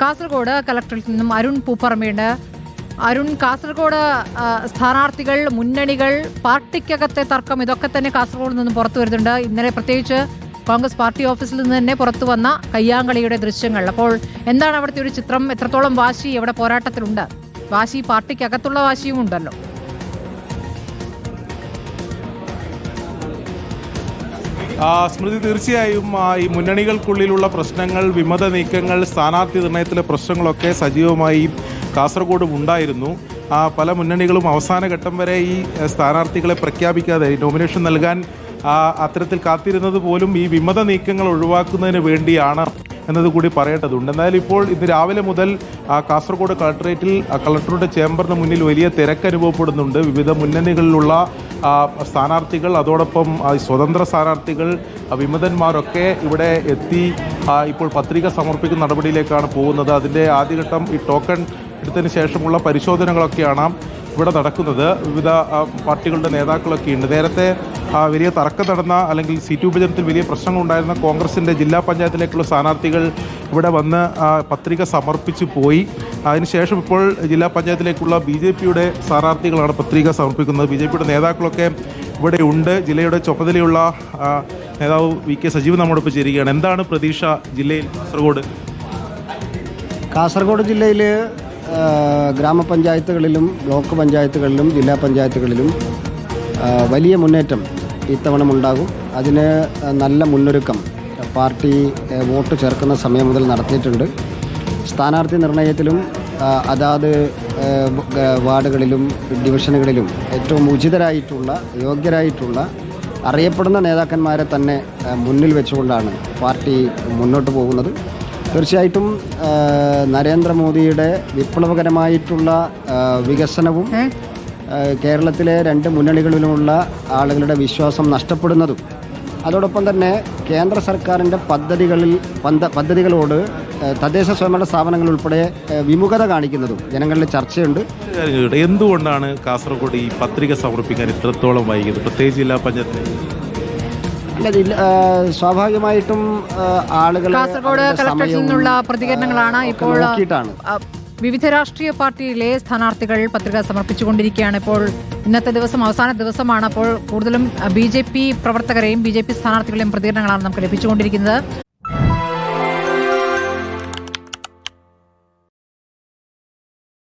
കാസർഗോഡ് കലക്ടറേറ്റിൽ നിന്നും അരുൺ പൂപ്പറമ്പയുണ്ട്. അരുൺ കാസർഗോഡ് സ്ഥാനാർത്ഥികൾ മുന്നണികൾ പാർട്ടിക്കകത്തെ തർക്കം ഇതൊക്കെ തന്നെ കാസർഗോഡ് നിന്നും പുറത്തു വരുന്നുണ്ട്. ഇന്നലെ പ്രത്യേകിച്ച് കോൺഗ്രസ് പാർട്ടി ഓഫീസിൽ നിന്ന് തന്നെ പുറത്തു വന്ന കയ്യാങ്കളിയുടെ ദൃശ്യങ്ങൾ. അപ്പോൾ എന്താണ് അവിടുത്തെ ഒരു ചിത്രം? എത്രത്തോളം വാശി എവിടെ പോരാട്ടത്തിലുണ്ട്? വാശി പാർട്ടിക്കകത്തുള്ള വാശിയും ഉണ്ടല്ലോ. സ്മൃതി തീർച്ചയായും ഈ മുന്നണികൾക്കുള്ളിലുള്ള പ്രശ്നങ്ങൾ വിമത നീക്കങ്ങൾ സ്ഥാനാർത്ഥി നിർണയത്തിലെ പ്രശ്നങ്ങളൊക്കെ സജീവമായി കാസർഗോഡും ഉണ്ടായിരുന്നു. പല മുന്നണികളും അവസാന ഘട്ടം വരെ ഈ സ്ഥാനാർത്ഥികളെ പ്രഖ്യാപിക്കാതെ നോമിനേഷൻ നൽകാൻ അത്തരത്തിൽ കാത്തിരുന്നത് പോലും ഈ വിമത നീക്കങ്ങൾ ഒഴിവാക്കുന്നതിന് വേണ്ടിയാണ് എന്നത് കൂടി പറയേണ്ടതുണ്ട്. എന്തായാലും ഇപ്പോൾ ഇന്ന് രാവിലെ മുതൽ കാസർഗോഡ് കളക്ടറേറ്റിൽ കളക്ടറുടെ ചേംബറിന് മുന്നിൽ വലിയ തിരക്ക് അനുഭവപ്പെടുന്നുണ്ട്. വിവിധ മുന്നണികളിലുള്ള സ്ഥാനാർത്ഥികൾ അതോടൊപ്പം സ്വതന്ത്ര സ്ഥാനാർത്ഥികൾ വിമതന്മാരൊക്കെ ഇവിടെ എത്തി ഇപ്പോൾ പത്രിക സമർപ്പിക്കുന്ന നടപടിയിലേക്കാണ് പോകുന്നത്. അതിന്റെ ആദ്യഘട്ടം ഈ ടോക്കൺ എടുത്തതിന് ശേഷമുള്ള പരിശോധനകളൊക്കെയാണ് ഇവിടെ നടക്കുന്നത്. വിവിധ പാർട്ടികളുടെ നേതാക്കളൊക്കെ ഉണ്ട്. നേരത്തെ വലിയ തർക്കം നടന്ന അല്ലെങ്കിൽ സീറ്റ് വിഭജനത്തിൽ വലിയ പ്രശ്നങ്ങളുണ്ടായിരുന്ന കോൺഗ്രസിന്റെ ജില്ലാ പഞ്ചായത്തിലേക്കുള്ള സ്ഥാനാർത്ഥികൾ ഇവിടെ വന്ന് പത്രിക സമർപ്പിച്ചു പോയി. അതിനുശേഷം ഇപ്പോൾ ജില്ലാ പഞ്ചായത്തിലേക്കുള്ള ബി ജെ പിയുടെ സ്ഥാനാർത്ഥികളാണ് പത്രിക സമർപ്പിക്കുന്നത്. ബി ജെ പിയുടെ നേതാക്കളൊക്കെ ഇവിടെ ഉണ്ട്. ജില്ലയുടെ ചുമതലയുള്ള നേതാവ് വി കെ സജീവ് നമ്മോടൊപ്പം ചേരുകയാണ്. എന്താണ് പ്രതീക്ഷ ജില്ലയിൽ കാസർഗോഡ്? കാസർഗോഡ് ജില്ലയിൽ ഗ്രാമപഞ്ചായത്തുകളിലും ബ്ലോക്ക് പഞ്ചായത്തുകളിലും ജില്ലാ പഞ്ചായത്തുകളിലും വലിയ മുന്നേറ്റം ഇത്തവണ ഉണ്ടാകും. അതിന് നല്ല മുന്നൊരുക്കം പാർട്ടി വോട്ട് ചേർക്കുന്ന സമയം മുതൽ നടത്തിയിട്ടുണ്ട്. സ്ഥാനാർത്ഥി നിർണയത്തിലും അതാത് വാർഡുകളിലും ഡിവിഷനുകളിലും ഏറ്റവും ഉചിതരായിട്ടുള്ള യോഗ്യരായിട്ടുള്ള അറിയപ്പെടുന്ന നേതാക്കന്മാരെ തന്നെ മുന്നിൽ വെച്ചുകൊണ്ടാണ് പാർട്ടി മുന്നോട്ട് പോകുന്നത്. തീർച്ചയായിട്ടും നരേന്ദ്രമോദിയുടെ വിപ്ലവകരമായിട്ടുള്ള വികസനവും കേരളത്തിലെ രണ്ട് മുന്നണികളിലുമുള്ള ആളുകളുടെ വിശ്വാസം നഷ്ടപ്പെടുന്നതും അതോടൊപ്പം തന്നെ കേന്ദ്ര സർക്കാരിന്റെ പദ്ധതികളിൽ പദ്ധതികളോട് തദ്ദേശ സ്വയംഭരണ സ്ഥാപനങ്ങൾ ഉൾപ്പെടെ വിമുഖത കാണിക്കുന്നതും ജനങ്ങളിൽ ചർച്ചയുണ്ട്. എന്തുകൊണ്ടാണ് കാസർഗോഡ് ഈ പത്രിക സമർപ്പിക്കാൻ ഇത്രത്തോളം വൈകിയത്? പ്രത്യേകിച്ച് ജില്ലാ പഞ്ചായത്ത് അല്ല ജില്ല സ്വാഭാവികമായിട്ടും ആളുകൾ കാസർഗോഡ് കളക്ടറേറ്റിൽ നിന്നുള്ള പ്രതികരണങ്ങളാണ് ഇപ്പോൾ വിവിധ രാഷ്ട്രീയ പാർട്ടിയിലെ സ്ഥാനാർത്ഥികൾ പത്രിക സമർപ്പിച്ചുകൊണ്ടിരിക്കുകയാണ്. ഇപ്പോൾ ഇന്നത്തെ ദിവസം അവസാന ദിവസമാണ്. അപ്പോൾ കൂടുതലും ബി ജെ പി പ്രവർത്തകരെയും ബി ജെ പി സ്ഥാനാർത്ഥികളെയും പ്രതികരണങ്ങളാണ് നമുക്ക് ലഭിച്ചുകൊണ്ടിരിക്കുന്നത്.